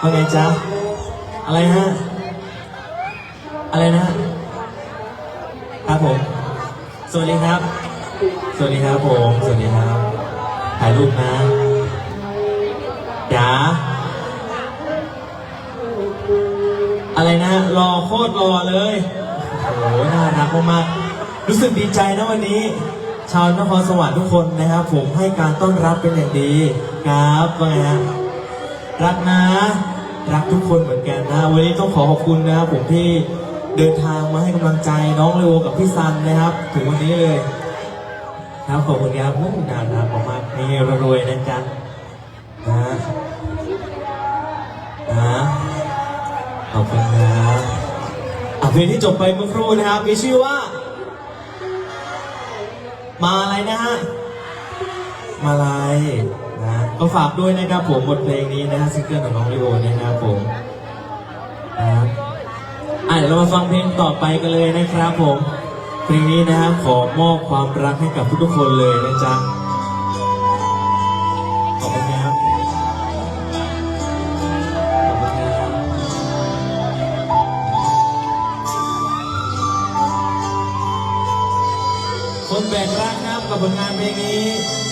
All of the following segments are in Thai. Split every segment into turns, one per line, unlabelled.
ว่าไงจ๊ะ อะไรฮะ อะไรนะ ครับผม สวัสดีครับ สวัสดีครับผม สวัสดีครับ ถ่ายรูปนะจ๋าอะไรนะ รอโคตรรอเลย โอ้โห น่ารักมากๆรู้สึกดีใจนะวันนี้ ชาวนครสวรรค์ทุกคนนะครับ ผมให้การต้อนรับเป็นอย่างดี ครับว่าไงฮะ รักนะ รักทุกคนเหมือนกันนะ วันนี้ต้องขอขอบคุณนะครับผมที่เดินทางมาให้กำลังใจน้องเลโอกับพี่ซันนะครับ ถึงวันนี้เลยครับขอบคุณครับมุ่งนานนะมากๆนี่รวยนะจ๊ะนะนะขอบคุณครับอะเพลงที่จบไปเมื่อครู่นะครับ มีชื่อว่า มาอะไรนะฮะมาลายนะ ก็ฝากด้วยนะครับผมบทเพลงนี้นะฮะซิงเกิลของน้องลิโอนะครับผมนะครับอะเดี๋ยวเรามาฟังเพลงต่อไปกันเลยนะครับผม เพลงนี้นะครับขอมอบความรักให้กับทุกๆคนเลยนะจ๊ะขอบคุณครับขอบคุณครับคนแบกรักนะครับกับผลงานเพลงนี้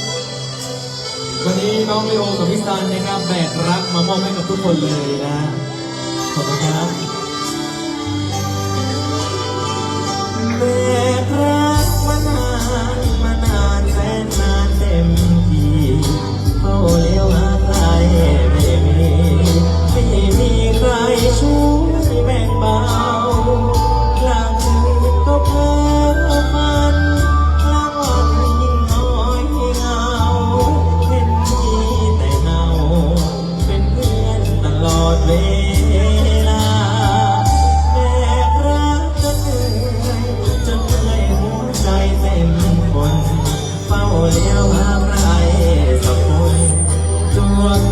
นี้น้องเลโอกับพี่ซันนะครับแบกรักมามอบให้กับทุกคนเลยนะ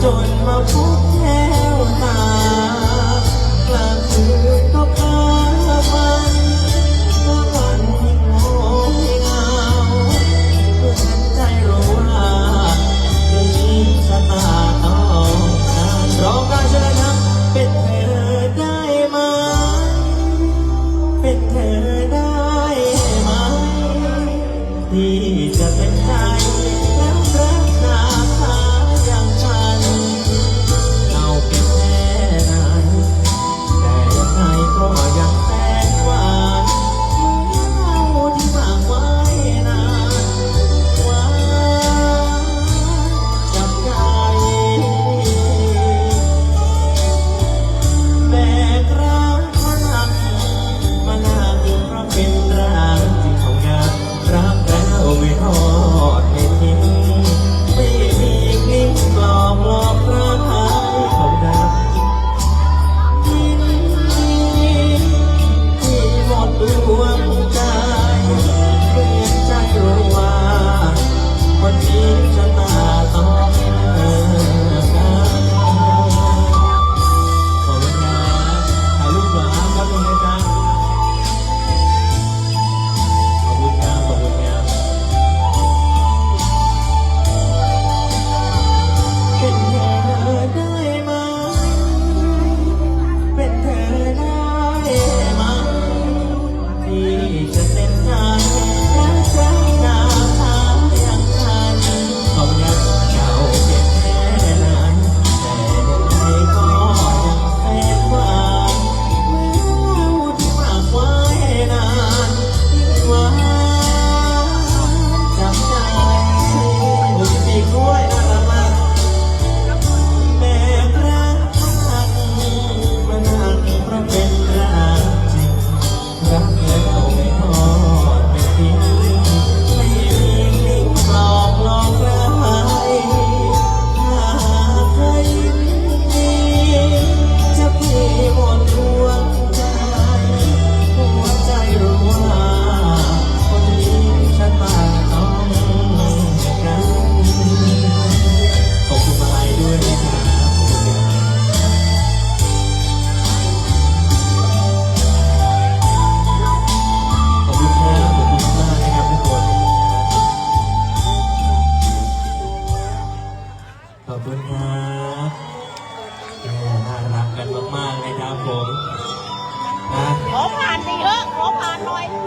จนมาพุ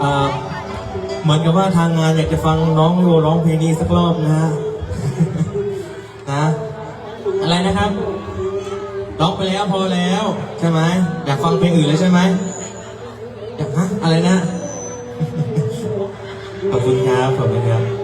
อย
เอ่อเหมือนกับว่าทางงานอยากจะฟังน้องโยร้องเพลงนี้สักรอบนะฮะ นะ อะไรนะครับร้องไปแล้วพอแล้ว ใช่ไหมอยากฟังเพลงอื่นเลยใช่ไหมอยากฮะอะไรนะ ขอบคุณครับขอบคุณครับ